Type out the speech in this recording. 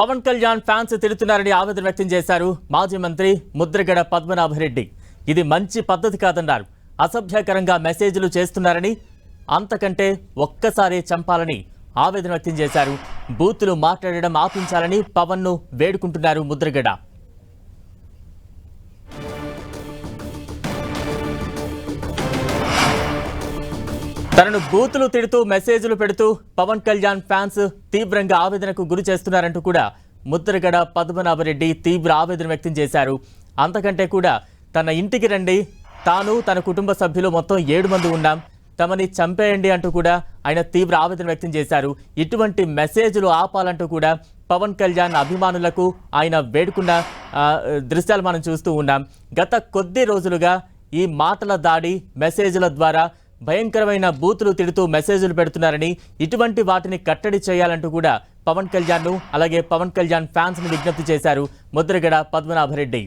Pawan Kalyan fans తిడుతున్నారని ఆవేదన వ్యక్తం చేశారు మాజీ మంత్రి ముద్రగడ పద్మనాభరెడ్డి ఇది మంచి పద్ధతి కాదన్నారు. అసభ్యకరంగా మెసేజ్లు చేస్తున్నారని అంతకంటే ఒక్కసారి చంపాలని ఆవేదన వ్యక్తం చేశారు. బూతులు మాట్లాడడం ఆపించాలని పవన్ను వేడుకుంటున్నారు ముద్రగడ. తనను బూతులు తిడుతూ మెసేజ్లు పెడుతూ పవన్ కళ్యాణ్ ఫ్యాన్స్ తీవ్రంగా ఆవేదనకు గురి చేస్తున్నారంటూ కూడా ముద్రగడ పద్మనాభరెడ్డి తీవ్ర ఆవేదన వ్యక్తం చేశారు. అంతకంటే కూడా తన ఇంటికి రండి. తాను తన కుటుంబ సభ్యులు మొత్తం ఏడు మంది ఉన్నాం. తమని చంపేయండి అంటూ కూడా ఆయన తీవ్ర ఆవేదన వ్యక్తం చేశారు. ఇటువంటి మెసేజ్లు ఆపాలంటూ కూడా పవన్ కళ్యాణ్ అభిమానులకు ఆయన వేడుకున్న దృశ్యాలు మనం చూస్తూ ఉన్నాం. గత కొద్ది రోజులుగా ఈ మాటల దాడి మెసేజ్ల ద్వారా భయంకరమైన బూతులు తిడుతూ మెసేజ్లు పెడుతున్నారని ఇటువంటి వాటిని కట్టడి చేయాలంటూ కూడా పవన్ కళ్యాణ్ను అలాగే పవన్ కళ్యాణ్ ఫ్యాన్స్ను విజ్ఞప్తి చేశారు ముద్రగడ పద్మనాభరెడ్డి.